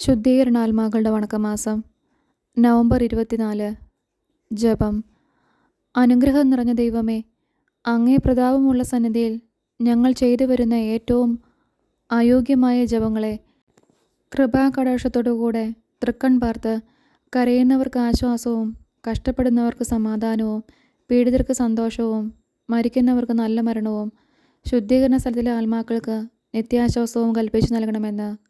ശുദ്ധീകരണാത്മാക്കളുടെ വണക്കമാസം. November ഇരുപത്തിനാല്. ജപം. അനുഗ്രഹം നിറഞ്ഞ ദൈവമേ അങ്ങേ പ്രതാപമുള്ള സന്നിധിയിൽ ഞങ്ങൾ ചെയ്തു വരുന്ന ഏറ്റവും അയോഗ്യമായ ജപങ്ങളെ കൃപാകടാക്ഷത്തോടുകൂടെ തൃക്കൺ പാർത്ത് കരയുന്നവർക്ക് ആശ്വാസവും കഷ്ടപ്പെടുന്നവർക്ക് സമാധാനവും പീഡിതർക്ക് സന്തോഷവും മരിക്കുന്നവർക്ക് നല്ല മരണവും ശുദ്ധീകരണ സ്ഥലത്തിലെ ആത്മാക്കൾക്ക് നിത്യാശ്വാസവും കൽപ്പിച്ചു നൽകണമെന്ന്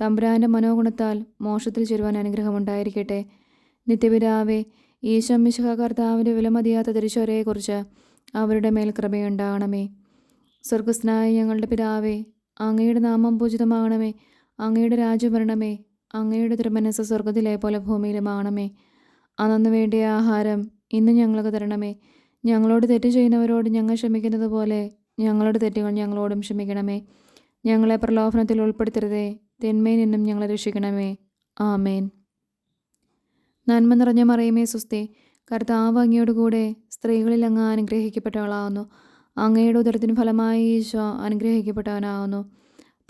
തമ്പുരാന്റെ മനോഗുണത്താൽ മോക്ഷത്തിൽ ചേരുവാൻ അനുഗ്രഹമുണ്ടായിരിക്കട്ടെ. നിത്യപിതാവെ ഈശോ മിശുഹ കർത്താവിന്റെ വിലമതിയാത്ത തിരിച്ചൊരയെക്കുറിച്ച് അവരുടെ മേൽ കൃപയുണ്ടാകണമേ. സ്വർഗസ്നായ ഞങ്ങളുടെ പിതാവേ അങ്ങയുടെ നാമം പൂജിതമാകണമേ. അങ്ങയുടെ രാജ്യം വരണമേ. അങ്ങയുടെ തിരുമനസ് സ്വർഗത്തിലെ പോലെ ഭൂമിയിലുമാകണമേ അന്നു വേണ്ടിയ ആഹാരം ഇന്ന് ഞങ്ങൾക്ക് തരണമേ. ഞങ്ങളോട് തെറ്റ് ചെയ്യുന്നവരോട് ഞങ്ങൾ ക്ഷമിക്കുന്നത് പോലെ ഞങ്ങളുടെ തെറ്റുകൾ ഞങ്ങളോടും ക്ഷമിക്കണമേ. ഞങ്ങളെ പ്രലോഭനത്തിൽ ഉൾപ്പെടുത്തരുതേ. തിന്മയിൽ നിന്നും ഞങ്ങളെ രക്ഷിക്കണമേ. ആമേൻ. നന്മ നിറഞ്ഞ മറിയമേ സുസ്തി കർത്താവ് അങ്ങയോടുകൂടെ സ്ത്രീകളിൽ അങ്ങ് അനുഗ്രഹിക്കപ്പെട്ടവളാവുന്നു. അങ്ങയുടെ ഉദരത്തിന് ഫലമായി ഈശോ അനുഗ്രഹിക്കപ്പെട്ടവനാവുന്നു.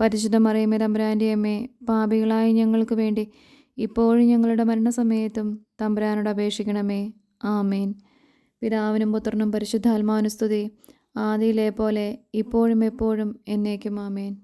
പരിശുദ്ധ മറിയമേ തമ്പുരാന്റെ അമ്മേ പാപികളായ ഞങ്ങൾക്ക് വേണ്ടി ഇപ്പോഴും ഞങ്ങളുടെ മരണസമയത്തും തമ്പുരാനോട് അപേക്ഷിക്കണമേ. ആമേൻ. പിതാവിനും പുത്രനും പരിശുദ്ധാത്മാനുസ്തുതി ആദിയിലെ പോലെ ഇപ്പോഴും എപ്പോഴും എന്നേക്കും ആമേൻ.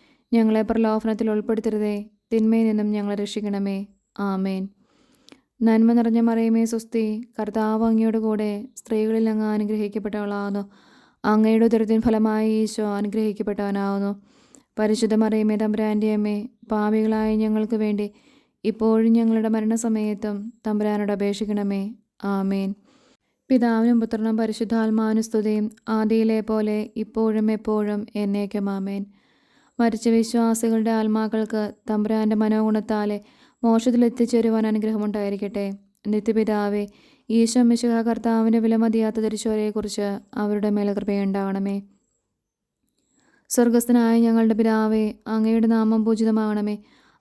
ഞങ്ങളെ പ്രലോഭനത്തിൽ ഉൾപ്പെടുത്തരുതേ. തിന്മയിൽ നിന്നും ഞങ്ങളെ രക്ഷിക്കണമേ. ആമേൻ. നന്മ നിറഞ്ഞ മറിയമേ സ്വസ്തി. കർത്താവ് അങ്ങയോട് കൂടെ സ്ത്രീകളിൽ അങ്ങ് അനുഗ്രഹിക്കപ്പെട്ടവളാകുന്നു. അങ്ങയുടെ ഉദരത്തിന് ഫലമായി ഈശോ അനുഗ്രഹിക്കപ്പെട്ടവനാവുന്നു പരിശുദ്ധ മറിയമേ തമ്പുരാന്റെ അമ്മേ പാപികളായ ഞങ്ങൾക്ക് വേണ്ടി ഇപ്പോഴും ഞങ്ങളുടെ മരണസമയത്തും തമ്പുരാനോട് അപേക്ഷിക്കണമേ. ആമേൻ. പിതാവിനും പുത്രനും പരിശുദ്ധാത്മാവിനും സ്തുതിയും ആദിയിലെ പോലെ ഇപ്പോഴും എപ്പോഴും എന്നേക്കും. ആമേൻ. മരിച്ച വിശ്വാസികളുടെ ആത്മാക്കൾക്ക് തമ്പുരാന്റെ മനോഗുണത്താലെ മോക്ഷത്തിൽ എത്തിച്ചേരുവാൻ അനുഗ്രഹമുണ്ടായിരിക്കട്ടെ. നിത്യപിതാവേ ഈശോ മിശുഹ കർത്താവിന്റെ വിലമതിയാത്ത തിരിച്ചോരയെക്കുറിച്ച് അവരുടെ മേൽ കൃപയുണ്ടാകണമേ സ്വർഗസ്ഥനായ ഞങ്ങളുടെ പിതാവേ അങ്ങയുടെ നാമം പൂജിതമാകണമേ.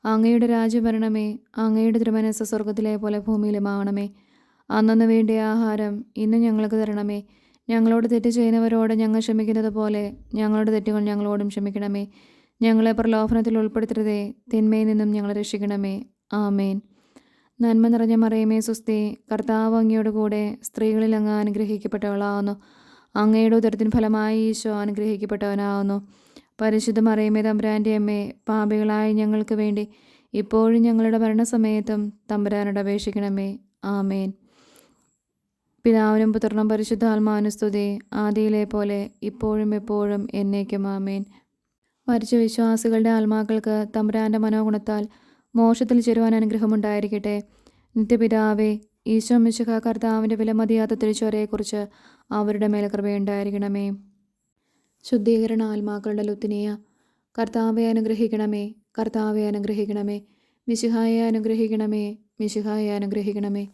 അങ്ങയുടെ രാജ്യം വരണമേ. അങ്ങയുടെ തിരുമനസ് സ്വർഗത്തിലെ പോലെ ഭൂമിയിലുമാവണമേ അന്നു വേണ്ടിയ ആഹാരം ഇന്ന് ഞങ്ങൾക്ക് തരണമേ. ഞങ്ങളോട് തെറ്റ് ചെയ്യുന്നവരോട് ഞങ്ങൾ ക്ഷമിക്കുന്നത് പോലെ ഞങ്ങളുടെ തെറ്റുകൾ ഞങ്ങളോടും ക്ഷമിക്കണമേ. ഞങ്ങളെ പ്രലോഭനത്തിൽ ഉൾപ്പെടുത്തരുതേ. തിന്മയിൽ നിന്നും ഞങ്ങളെ രക്ഷിക്കണമേ. ആമേൻ. നന്മ നിറഞ്ഞ മറിയമേ സുസ്തി. കർത്താവ് അങ്ങയോട് കൂടെ സ്ത്രീകളിൽ അങ്ങ് അനുഗ്രഹിക്കപ്പെട്ടവളാവുന്നു. അങ്ങയുടെ ഉദരത്തിന് ഫലമായി ഈശോ അനുഗ്രഹിക്കപ്പെട്ടവനാകുന്നു പരിശുദ്ധ മറിയമേ തമ്പുരാന്റെ അമ്മേ പാപികളായ ഞങ്ങൾക്ക് വേണ്ടി ഇപ്പോഴും ഞങ്ങളുടെ മരണസമയത്തും തമ്പുരാനോട് അപേക്ഷിക്കണമേ. ആമേൻ. പിതാവിനും പുത്രനും പരിശുദ്ധാത്മാനുസ്തുതി ആദിയിലെ പോലെ ഇപ്പോഴും എപ്പോഴും എന്നേക്കും ആമേൻ. മരിച്ച വിശ്വാസികളുടെ ആത്മാക്കൾക്ക് തമ്പുരാന്റെ മനോഗുണത്താൽ മോശത്തിൽ ചേരുവാൻ അനുഗ്രഹമുണ്ടായിരിക്കട്ടെ. നിത്യപിതാവേ ഈശോ മിശുഖ കർത്താവിന്റെ വിലമതിയാത്ത തിരിച്ചുവരെയെക്കുറിച്ച് അവരുടെ മേൽ കൃപയുണ്ടായിരിക്കണമേ. ശുദ്ധീകരണ ആത്മാക്കളുടെ ലുത്തിനിയ കർത്താവെ അനുഗ്രഹിക്കണമേ കർത്താവെ അനുഗ്രഹിക്കണമേ മിശിഹായെ അനുഗ്രഹിക്കണമേ മിശിഹായെ അനുഗ്രഹിക്കണമേ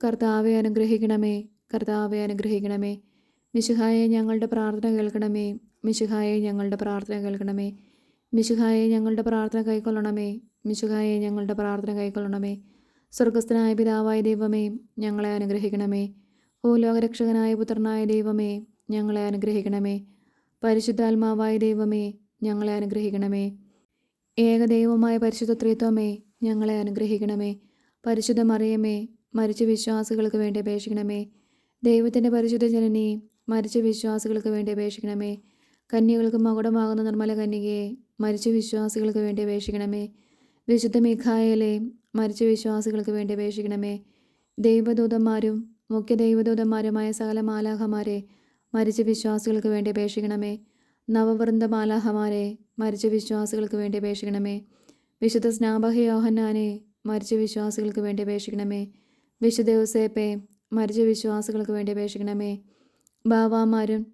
കർത്താവെ അനുഗ്രഹിക്കണമേ കർത്താവെ അനുഗ്രഹിക്കണമേ മിശിഹായെ ഞങ്ങളുടെ പ്രാർത്ഥന കേൾക്കണമേ മിശിഹായെ ഞങ്ങളുടെ പ്രാർത്ഥന കേൾക്കണമേ. മിശുഹായെ ഞങ്ങളുടെ പ്രാർത്ഥന കൈക്കൊള്ളണമേ. മിശുഹായെ ഞങ്ങളുടെ പ്രാർത്ഥന കൈക്കൊള്ളണമേ. സ്വർഗസ്ഥനായ പിതാവായ ദൈവമേ ഞങ്ങളെ അനുഗ്രഹിക്കണമേ. ഓ ലോകരക്ഷകനായ പുത്രനായ ദൈവമേ ഞങ്ങളെ അനുഗ്രഹിക്കണമേ. പരിശുദ്ധാത്മാവായ ദൈവമേ ഞങ്ങളെ അനുഗ്രഹിക്കണമേ. ഏകദൈവമായ പരിശുദ്ധ ത്രിത്വമേ ഞങ്ങളെ അനുഗ്രഹിക്കണമേ. പരിശുദ്ധ മറിയമേ മരിച്ച വിശ്വാസികൾക്ക് വേണ്ടി അപേക്ഷിക്കണമേ. ദൈവത്തിന്റെ പരിശുദ്ധ ജനനി മരിച്ച വിശ്വാസികൾക്ക് വേണ്ടി അപേക്ഷിക്കണമേ. കന്യകൾക്ക് മകുടമാകുന്ന നിർമ്മല കന്യകയെ മരിച്ച വിശ്വാസികൾക്ക് വേണ്ടി അപേക്ഷിക്കണമേ. വിശുദ്ധ മിഖായലെ മരിച്ച വിശ്വാസികൾക്ക് വേണ്ടി അപേക്ഷിക്കണമേ. ദൈവദൂതന്മാരും മുഖ്യ ദൈവദൂതന്മാരുമായ സകല മാലാഹമാരെ മരിച്ച വിശ്വാസികൾക്ക് വേണ്ടി അപേക്ഷിക്കണമേ. നവവൃന്ദ മാലാഹമാരെ മരിച്ച വിശ്വാസികൾക്ക് വേണ്ടി അപേക്ഷിക്കണമേ. വിശുദ്ധ സ്നാപക യോഹന്നാനെ മരിച്ച വിശ്വാസികൾക്ക് വേണ്ടി അപേക്ഷിക്കണമേ. വിശുദ്ധ യോസേപ്പെ മരിച്ച വിശ്വാസികൾക്ക് വേണ്ടി അപേക്ഷിക്കണമേ. ബാവാമാരും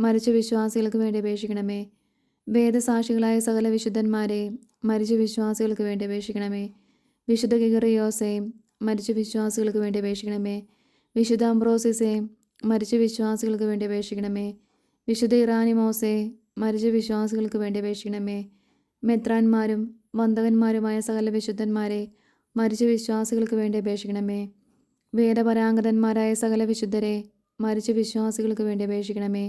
മരിച്ച വിശ്വാസികൾക്ക് വേണ്ടി അപേക്ഷിക്കണമേ. വേദസാക്ഷികളായ സകല വിശുദ്ധന്മാരെ മരിച്ച വിശ്വാസികൾക്ക് വേണ്ടി അപേക്ഷിക്കണമേ. വിശുദ്ധ ഗിഗറിയോസെ മരിച്ച വിശ്വാസികൾക്ക് വേണ്ടി അപേക്ഷിക്കണമേ. വിശുദ്ധ അംബ്രോസിസെ മരിച്ച വിശ്വാസികൾക്ക് വേണ്ടി അപേക്ഷിക്കണമേ. വിശുദ്ധ ഇറാനിമോസെ മരിച്ച വിശ്വാസികൾക്ക് വേണ്ടി അപേക്ഷിക്കണമേ. മെത്രാന്മാരും വന്ദകന്മാരുമായ സകല വിശുദ്ധന്മാരെ മരിച്ച വിശ്വാസികൾക്ക് വേണ്ടി അപേക്ഷിക്കണമേ. വേദപരാംഗതന്മാരായ സകല വിശുദ്ധരെ മരിച്ച വിശ്വാസികൾക്ക് വേണ്ടി അപേക്ഷിക്കണമേ.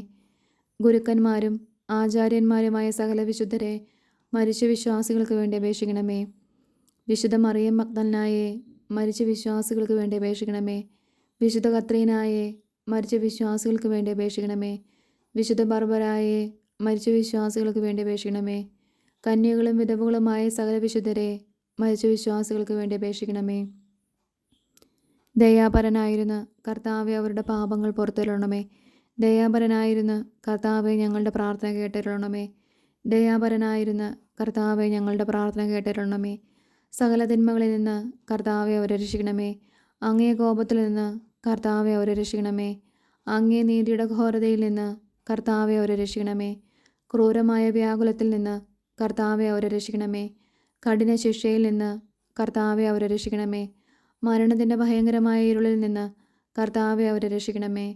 ഗുരുക്കന്മാരും ആചാര്യന്മാരുമായ സകല വിശുദ്ധരെ മരിച്ച വിശ്വാസികൾക്ക് വേണ്ടി അപേക്ഷിക്കണമേ. വിശുദ്ധ മറിയം മക്തനായെ മരിച്ച വിശ്വാസികൾക്ക് വേണ്ടി അപേക്ഷിക്കണമേ. വിശുദ്ധ കത്രീനായെ മരിച്ച വിശ്വാസികൾക്ക് വേണ്ടി അപേക്ഷിക്കണമേ. വിശുദ്ധ ബർബരായെ മരിച്ച വിശ്വാസികൾക്ക് വേണ്ടി അപേക്ഷിക്കണമേ. കന്യകളും വിധവുകളുമായ സകല വിശുദ്ധരെ മരിച്ച വിശ്വാസികൾക്ക് വേണ്ടി അപേക്ഷിക്കണമേ. ദയാപരനായിരുന്ന കർത്താവെ അവരുടെ പാപങ്ങൾ പുറത്തിരണമേ ദയാപരനായിരുന്ന് കർത്താവെ ഞങ്ങളുടെ പ്രാർത്ഥന കേട്ടിരണമേ ദയാപരനായിരുന്ന് കർത്താവെ ഞങ്ങളുടെ പ്രാർത്ഥന കേട്ടിരണമേ സകല തിന്മകളിൽ നിന്ന് കർത്താവെ അവരെ രക്ഷിക്കണമേ. അങ്ങേ കോപത്തിൽ നിന്ന് കർത്താവെ അവരെ രക്ഷിക്കണമേ. അങ്ങേ നീതിയുടെ ഘോരതയിൽ നിന്ന് കർത്താവെ അവരെ രക്ഷിക്കണമേ. ക്രൂരമായ വ്യാകുലത്തിൽ നിന്ന് കർത്താവെ അവരെ രക്ഷിക്കണമേ. കഠിന ശിക്ഷയിൽ നിന്ന് കർത്താവെ അവരെ രക്ഷിക്കണമേ. മരണത്തിന്റെ ഭയങ്കരമായ ഇരുളിൽ നിന്ന് കർത്താവെ അവരെ രക്ഷിക്കണമേ.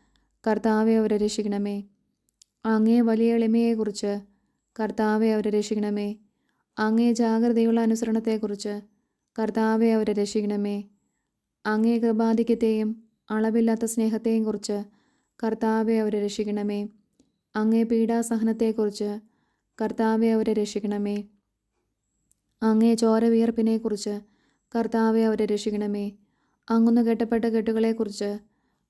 കർത്താവെ അവരെ രക്ഷിക്കണമേ. അങ്ങേ വലിയ എളിമയെക്കുറിച്ച് കർത്താവെ അവരെ രക്ഷിക്കണമേ. അങ്ങേ ജാഗ്രതയുള്ള അനുസരണത്തെക്കുറിച്ച് കർത്താവെ അവരെ രക്ഷിക്കണമേ. അങ്ങേ കൃപാധിക്യത്തെയും അളവില്ലാത്ത സ്നേഹത്തെയും കുറിച്ച് കർത്താവെ അവരെ രക്ഷിക്കണമേ. അങ്ങേ പീഡാസഹനത്തെക്കുറിച്ച് കർത്താവെ അവരെ രക്ഷിക്കണമേ. അങ്ങേ ചോരവിയർപ്പിനെക്കുറിച്ച് കർത്താവെ അവരെ രക്ഷിക്കണമേ. അങ്ങൊന്ന് കെട്ടപ്പെട്ട കെട്ടുകളെക്കുറിച്ച്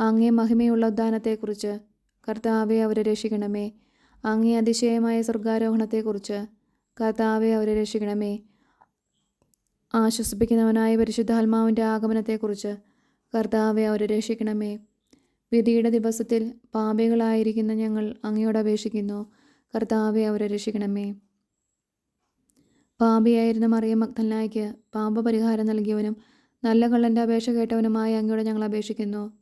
അങ്ങേ മഹിമയുള്ള ഉദ്ധാനത്തെക്കുറിച്ച് കർത്താവെ അവരെ രക്ഷിക്കണമേ. അങ്ങേ അതിശയമായ സ്വർഗാരോഹണത്തെക്കുറിച്ച് കർത്താവെ അവരെ രക്ഷിക്കണമേ. ആശ്വസിപ്പിക്കുന്നവനായ പരിശുദ്ധാത്മാവിന്റെ ആഗമനത്തെക്കുറിച്ച് കർത്താവെ അവരെ രക്ഷിക്കണമേ. വിധിയുടെ ദിവസത്തിൽ പാപികളായിരിക്കുന്ന ഞങ്ങൾ അങ്ങയോട് അപേക്ഷിക്കുന്നു. കർത്താവെ അവരെ രക്ഷിക്കണമേ. പാപിയായിരുന്ന മറിയ പാപ പാപപരിഹാരം നൽകിയവനും നല്ല കള്ളന്റെ അപേക്ഷ കേട്ടവനുമായ അങ്ങയോട് ഞങ്ങൾ അപേക്ഷിക്കുന്നു.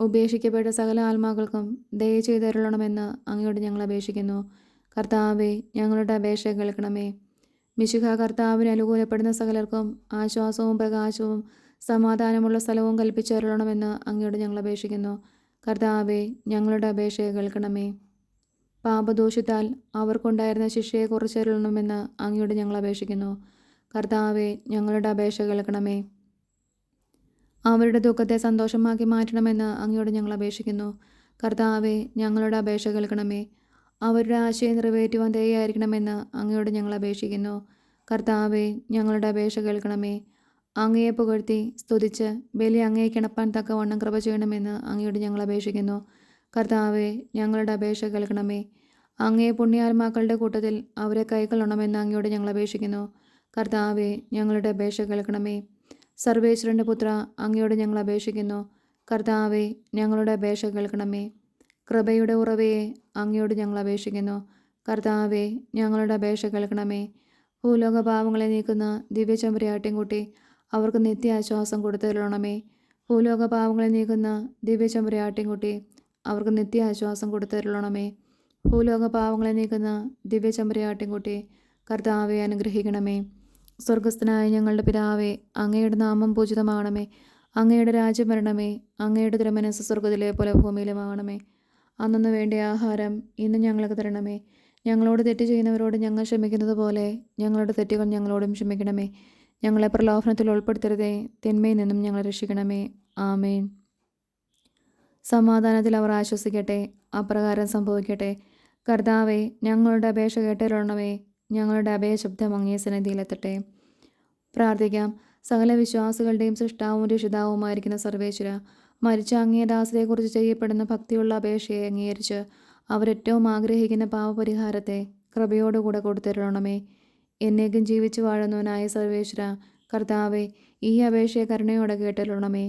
ഉപേക്ഷിക്കപ്പെട്ട സകല ആത്മാക്കൾക്കും ദയ ചെയ്തരുളണമെന്ന് അങ്ങയോട് ഞങ്ങൾ അപേക്ഷിക്കുന്നു. കർത്താവെ ഞങ്ങളുടെ അപേക്ഷ കേൾക്കണമേ. മിശുഖ കർത്താവിന് അനുകൂലപ്പെടുന്ന സകലർക്കും ആശ്വാസവും പ്രകാശവും സമാധാനമുള്ള സ്ഥലവും കൽപ്പിച്ചരുളണമെന്ന് അങ്ങയോട് ഞങ്ങൾ അപേക്ഷിക്കുന്നു. കർത്താവെ ഞങ്ങളുടെ അപേക്ഷ കേൾക്കണമേ. പാപദോഷത്താൽ അവർക്കുണ്ടായിരുന്ന ശിക്ഷയെ കുറച്ചരുളണമെന്ന് അങ്ങയോട് ഞങ്ങൾ അപേക്ഷിക്കുന്നു. കർത്താവെ ഞങ്ങളുടെ അപേക്ഷ കേൾക്കണമേ. അവരുടെ ദുഃഖത്തെ സന്തോഷമാക്കി മാറ്റണമെന്ന് അങ്ങയോട് ഞങ്ങൾ അപേക്ഷിക്കുന്നു. കർത്താവെ ഞങ്ങളുടെ അപേക്ഷ കേൾക്കണമേ. അവരുടെ ആശയം നിറവേറ്റുവാൻ ദയായിരിക്കണമെന്ന് അങ്ങയോട് ഞങ്ങൾ അപേക്ഷിക്കുന്നു. കർത്താവെ ഞങ്ങളുടെ അപേക്ഷ കേൾക്കണമേ. അങ്ങയെ പുകഴ്ത്തി സ്തുതിച്ച് ബലി അങ്ങയെ കിണപ്പാൻ തക്കവണ്ണം കൃപ ചെയ്യണമെന്ന് അങ്ങയോട് ഞങ്ങൾ അപേക്ഷിക്കുന്നു. കർത്താവെ ഞങ്ങളുടെ അപേക്ഷ കേൾക്കണമേ. അങ്ങയെ പുണ്യാത്മാക്കളുടെ കൂട്ടത്തിൽ അവരെ കൈക്കൊള്ളണമെന്ന് അങ്ങയോട് ഞങ്ങൾ അപേക്ഷിക്കുന്നു. കർത്താവെ ഞങ്ങളുടെ അപേക്ഷ കേൾക്കണമേ. സർവേശ്വരന്റെ പുത്ര അങ്ങയോട് ഞങ്ങൾ അപേക്ഷിക്കുന്നു. കർത്താവെ ഞങ്ങളുടെ അപേക്ഷ കേൾക്കണമേ. കൃപയുടെ ഉറവയെ അങ്ങയോട് ഞങ്ങൾ അപേക്ഷിക്കുന്നു. കർത്താവെ ഞങ്ങളുടെ അപേക്ഷ കേൾക്കണമേ. ഭൂലോക പാവങ്ങളെ നീക്കുന്ന ദിവ്യചമ്പരയാട്ടിൻകുട്ടി അവർക്ക് നിത്യാശ്വാസം കൊടുത്തരണമേ ഭൂലോക പാവങ്ങളെ നീക്കുന്ന ദിവ്യചമ്പരയാട്ടിൻകുട്ടി അവർക്ക് നിത്യാശ്വാസം കൊടുത്തരണമേ ഭൂലോക പാവങ്ങളെ നീക്കുന്ന ദിവ്യചമ്പരയാട്ടിൻകുട്ടി കർത്താവെ അനുഗ്രഹിക്കണമേ. സ്വർഗസ്ഥനായ ഞങ്ങളുടെ പിതാവേ അങ്ങയുടെ നാമം പൂജിതമാണമേ. അങ്ങയുടെ രാജ്യം വരണമേ. അങ്ങയുടെ തിരുമനസ് സ്വർഗത്തിലെ പോലെ ഭൂമിയിലുമാകണമേ അന്നു വേണ്ട ആഹാരം ഇന്ന് ഞങ്ങൾക്ക് തരണമേ. ഞങ്ങളോട് തെറ്റ് ചെയ്യുന്നവരോട് ഞങ്ങൾ ക്ഷമിക്കുന്നത് പോലെ ഞങ്ങളുടെ തെറ്റുകൾ ഞങ്ങളോടും ക്ഷമിക്കണമേ. ഞങ്ങളെ പ്രലോഭനത്തിൽ ഉൾപ്പെടുത്തരുതേ. തിന്മയിൽ നിന്നും ഞങ്ങളെ രക്ഷിക്കണമേ. ആമേൻ. സമാധാനത്തിൽ അവർ ആശ്വസിക്കട്ടെ. അപ്രകാരം സംഭവിക്കട്ടെ. കർത്താവെ ഞങ്ങളുടെ അപേക്ഷ കേട്ടരുളണമേ ഞങ്ങളുടെ അഭയശബ്ദം അങ്ങേ സന്നിധിയിലെത്തട്ടെ. പ്രാർത്ഥിക്കാം. സകല വിശ്വാസികളുടെയും സൃഷ്ടാവും രക്ഷിതാവുമായിരിക്കുന്ന സർവേശ്വര മരിച്ച അങ്ങേ ദാസതയെക്കുറിച്ച് ചെയ്യപ്പെടുന്ന ഭക്തിയുള്ള അപേക്ഷയെ അംഗീകരിച്ച് അവരേറ്റവും ആഗ്രഹിക്കുന്ന പാവപരിഹാരത്തെ കൃപയോടുകൂടെ കൊടുത്തരണമേ എന്നേക്കും ജീവിച്ചു വാഴുന്നവനായ സർവേശ്വര കർത്താവെ ഈ അപേക്ഷയെ കരുണയോടെ കേട്ടരണമേ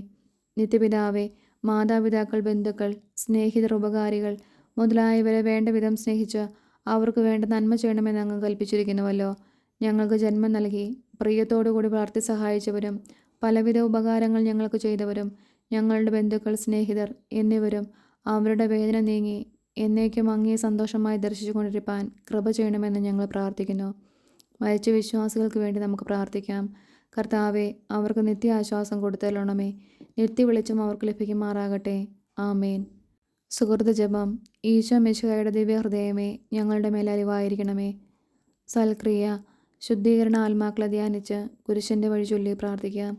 നിത്യപിതാവെ മാതാപിതാക്കൾ ബന്ധുക്കൾ സ്നേഹിതർ ഉപകാരികൾ മുതലായവരെ വേണ്ട വിധം സ്നേഹിച്ച് അവർക്ക് വേണ്ട നന്മ ചെയ്യണമെന്ന് അങ്ങ് കൽപ്പിച്ചിരിക്കുന്നുവല്ലോ. ഞങ്ങൾക്ക് ജന്മം നൽകി പ്രിയത്തോടുകൂടി വളർത്തി സഹായിച്ചവരും പലവിധ ഉപകാരങ്ങൾ ഞങ്ങൾക്ക് ചെയ്തവരും ഞങ്ങളുടെ ബന്ധുക്കൾ സ്നേഹിതർ എന്നിവരും അവരുടെ വേദന നീങ്ങി എന്നേക്കും അങ്ങേ സന്തോഷമായി ദർശിച്ചു കൊണ്ടിരിപ്പാൻ കൃപ ചെയ്യണമെന്ന് ഞങ്ങൾ പ്രാർത്ഥിക്കുന്നു. മരിച്ച വിശ്വാസികൾക്ക് വേണ്ടി നമുക്ക് പ്രാർത്ഥിക്കാം. കർത്താവെ അവർക്ക് നിത്യാശ്വാസം കൊടുത്തല്ലണമേ നിത്യ വെളിച്ചം അവർക്ക് ലഭിക്കുമാറാകട്ടെ. ആമേൻ. സുഹൃത ജപം ഈശോ മിശുഹയുടെ ദിവ്യഹൃദയമേ ഞങ്ങളുടെ മേൽ അലിവായിരിക്കണമേ. സൽക്രിയ ശുദ്ധീകരണ ആത്മാക്കളെ ധ്യാനിച്ച് കുരിശന്റെ വഴി ചൊല്ലി പ്രാർത്ഥിക്കാം.